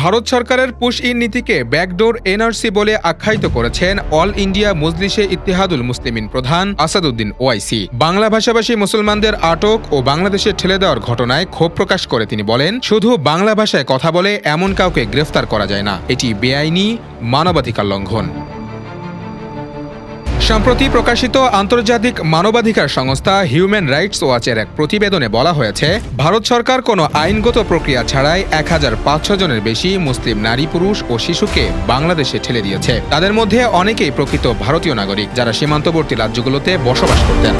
ভারত সরকারের push in নীতিকে backdoor NRC বলে আখ্যায়িত করেছেন অল ইন্ডিয়া মজলিসে ইতিহাদুল মুসলিমিন প্রধান আসাদুদ্দিন ওয়াইসি। বাংলা ভাষাভাষী মুসলমানদের আটক ও বাংলাদেশে ঠেলে দেওয়ার ঘটনায় ক্ষোভ প্রকাশ করে তিনি বলেন, শুধু বাংলা ভাষায় কথা বলে এমন কাউকে গ্রেফতার করা যায় না। এটি বেআইনি, মানবাধিকার লঙ্ঘন। সম্প্রতি প্রকাশিত আন্তর্জাতিক মানবাধিকার সংস্থা হিউম্যান রাইটস ওয়াচের এক প্রতিবেদনে বলা হয়েছে, ভারত সরকার কোনো আইনগত প্রক্রিয়া ছাড়াই এক হাজার পাঁচশো জনের বেশি মুসলিম নারী, পুরুষ ও শিশুকে বাংলাদেশে ঠেলে দিয়েছে। তাদের মধ্যে অনেকেই প্রকৃত ভারতীয় নাগরিক যারা সীমান্তবর্তী রাজ্যগুলোতে বসবাস করতেন।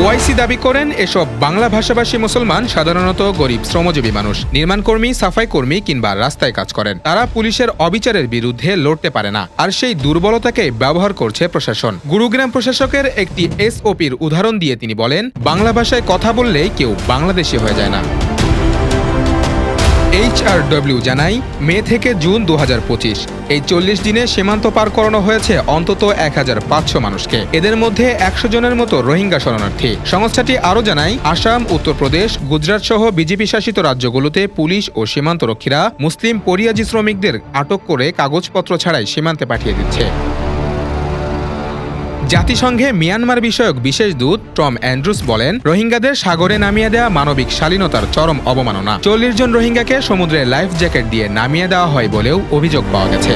ওআইসি দাবি করেন, এসব বাংলা ভাষাভাষী মুসলমান সাধারণত গরিব, শ্রমজীবী মানুষ। নির্মাণকর্মী সাফাই কর্মী কিংবা রাস্তায় কাজ করেন। তারা পুলিশের অবিচারের বিরুদ্ধে লড়তে পারে না আর সেই দুর্বলতাকে ব্যবহার করছে প্রশাসন। গুরুগ্রাম প্রশাসকের একটি এসওপির উদাহরণ দিয়ে তিনি বলেন, বাংলা ভাষায় কথা বললে কেউ বাংলাদেশি হয়ে যায় না। এইচআরডব্লিউ জানাই মে থেকে জুন দু হাজার পঁচিশ। এই চল্লিশ দিনে সীমান্ত পার করানো হয়েছে অন্তত এক হাজার পাঁচশো মানুষকে। এদের মধ্যে একশো জনের মতো রোহিঙ্গা শরণার্থী। সংস্থাটি আরও জানায়, আসাম, উত্তরপ্রদেশ, গুজরাট সহ বিজেপি শাসিত রাজ্যগুলোতে পুলিশ ও সীমান্তরক্ষীরা মুসলিম পরিয়াজি শ্রমিকদের আটক করে কাগজপত্র ছাড়াই সীমান্তে পাঠিয়ে দিচ্ছে। জাতিসংঘে মিয়ানমার বিষয়ক বিশেষ দূত টম অ্যান্ড্রুস বলেন, রোহিঙ্গাদের সাগরে নামিয়ে দেওয়া মানবিক শালীনতার চরম অবমাননা। চল্লিশ জন রোহিঙ্গাকে সমুদ্রে লাইফ জ্যাকেট দিয়ে নামিয়ে দেওয়া হয় বলেও অভিযোগ পাওয়া গেছে।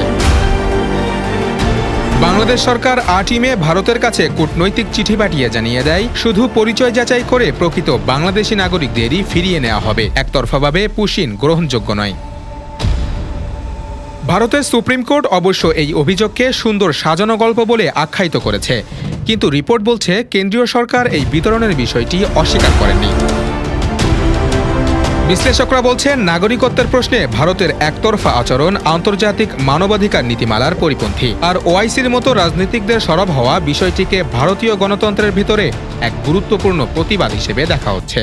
বাংলাদেশ সরকার আটই মে ভারতের কাছে কূটনৈতিক চিঠি পাঠিয়ে জানিয়ে দেয়, শুধু পরিচয় যাচাই করে প্রকৃত বাংলাদেশি নাগরিকদেরই ফিরিয়ে নেওয়া হবে। একতরফাভাবে পুশিন গ্রহণযোগ্য নয়। ভারতের সুপ্রিম কোর্ট অবশ্য এই অভিযোগকে সুন্দর সাজানো গল্প বলে আখ্যায়িত করেছে। কিন্তু রিপোর্ট বলছে, কেন্দ্রীয় সরকার এই বিতরণের বিষয়টি অস্বীকার করেনি বিশ্লেষকরা বলছেন, নাগরিকত্বের প্রশ্নে ভারতের একতরফা আচরণ আন্তর্জাতিক মানবাধিকার নীতিমালার পরিপন্থী। আর ওআইসির মতো রাজনীতিকদের সরব হওয়া বিষয়টিকে ভারতীয় গণতন্ত্রের ভিতরে এক গুরুত্বপূর্ণ প্রতিবাদ হিসেবে দেখা হচ্ছে।